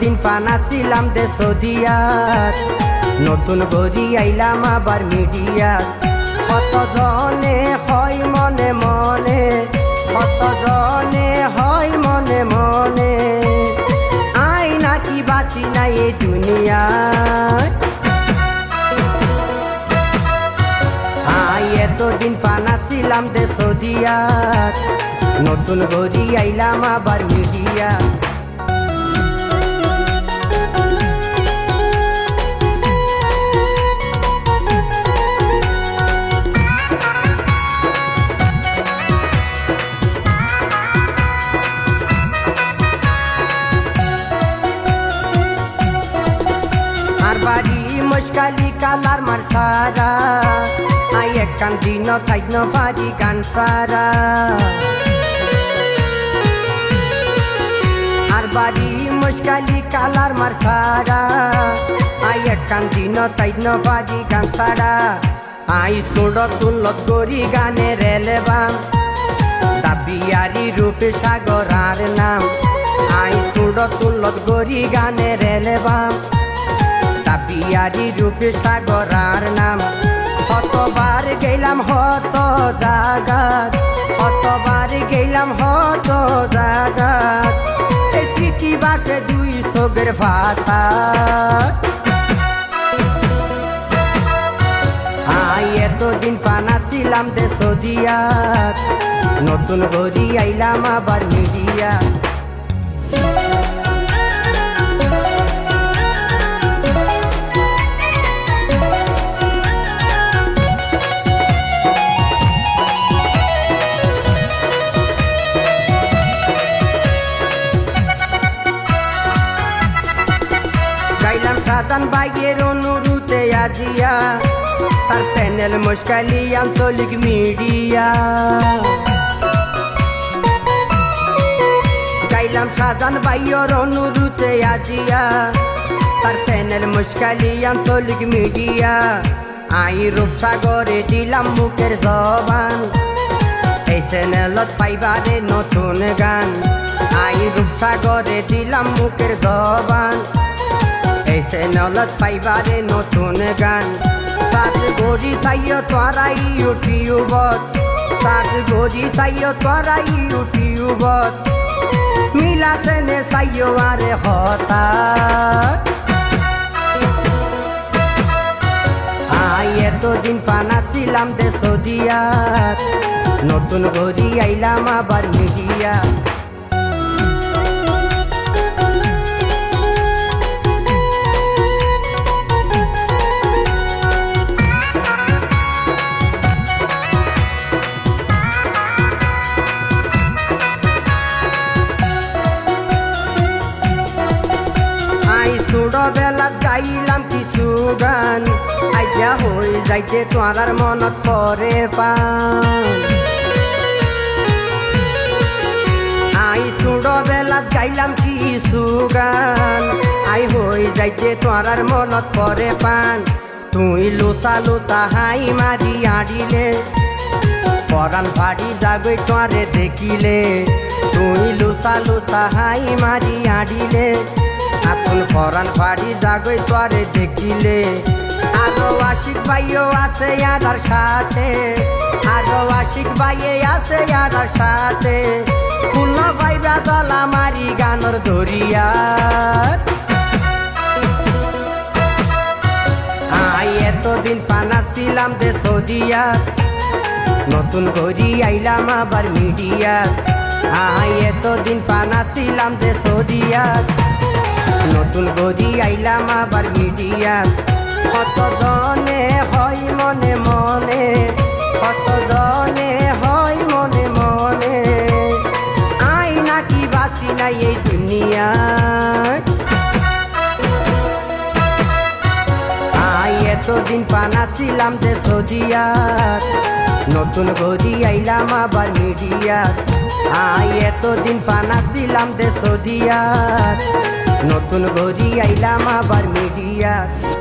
এতদিন ফানা ছিলাম দে নতুন গড়ি আইলাম আবার মিডিয়াত। কত জনে হয় মনে মনে কত জনে হয় মনে মনে। আই নাকি বাসি নাই এই দুনিয়ায়। আই এতদিন ফানা ছিলাম দে নতুন গড়ি আইলাম আবার মিডিয়া কালার মার সারা। আই একান দিন খাইন বাড়ি গান সারা। আর বাড়ি মুশকালি কালার মার সারা। আই একান দিন তাইন বাড়ি গান সারা। আই সুড় তুলত করি গানে রেলেবাম দাবিয়ারি রূপে সাগর আর নাম। আই সুড় তুলত করি গানে রেলেবাম তাপিয়ারি রূপে সাগরার নাম। কতবার গেলাম হত জাগাত, কতবার গেলাম হত জাগাত। এই স্মৃতি বাসে দুই চোখের ভাতা। আই, এতদিন পানা ছিলাম দে সদিয়াত নতুন গড়ি আইলাম আবার মিডিয়া। বাইয়ের অনুরুতে আজিয়া, তার চ্যানেল মুশকালি আঞ্চলিক মিডিয়া। গাইলাম সাজান বাইয়ের অনুরুতে আজিয়া, তার চ্যানেল মুশকালি আঞ্চলিক মিডিয়া। আই রূপসাগরে দিলাম মুখের জবান, এই চ্যানেলত পাইবারে নতুন গান। আই রূপসাগরে দিলাম মুখের জবান। এই চ্যানেলত পাইবারে নতুন গান। সাত গড়ি চাইও তোরা ইউটিউবত সাত গড়ি চাইও তোরা ইউটিউবত মিলা চেনে চাইও আরে হতা আই এতদিন পানা ছিলাম দে সদিয়াত নতুন গড়ি আইলাম আবার মিডিয়া। আই ছোড় বেলা গাইলাম কিছু গান। আইয়া হই যাইতে তোমার মনত পরে পান। আই ছোড় বেলা গাইলাম কিছু গান। আই হই যাইতে তোমার মনত পরে পান। তুই লোসা লোসা হাই মারি আডিলে। পরান ফাড়ি জাগই তোরে দেখিলে। তুই লুসা লুসা হাই মারি আডিলে। আপন পরান ফাড়ি জাগই তোরে দেখিলে। আরও আশিক ভাইও আছে ইয়ার সাথে। আরও আশিক ভাইয়ে আছে ইয়ার সাথে। ফুল ভাইবা গলা মারি গানর দরিয়ার আই এতদিন পানা ছিলাম দে সদিয়া। নতুন গড়ি আইলাম আবার মিডিয়া। আই এতদিন পানা ছিলাম দে সদিয়া। নতুন গড়ি আইলাম আবার মিডিয়া। কত জনে হয় মনে মনে কত জনে হয় মনে মনে। আই নাকি বাসি নাই এই দুনিয়ায়। আই এতদিন পানা ছিলাম দে সদিয়াত নতুন গড়ি আইলাম আবার মিডিয়াত আই এতদিন পানা ছিলাম দে সদিয়াত নতুন ঘড়ি আইলাম আবার মিডিয়াত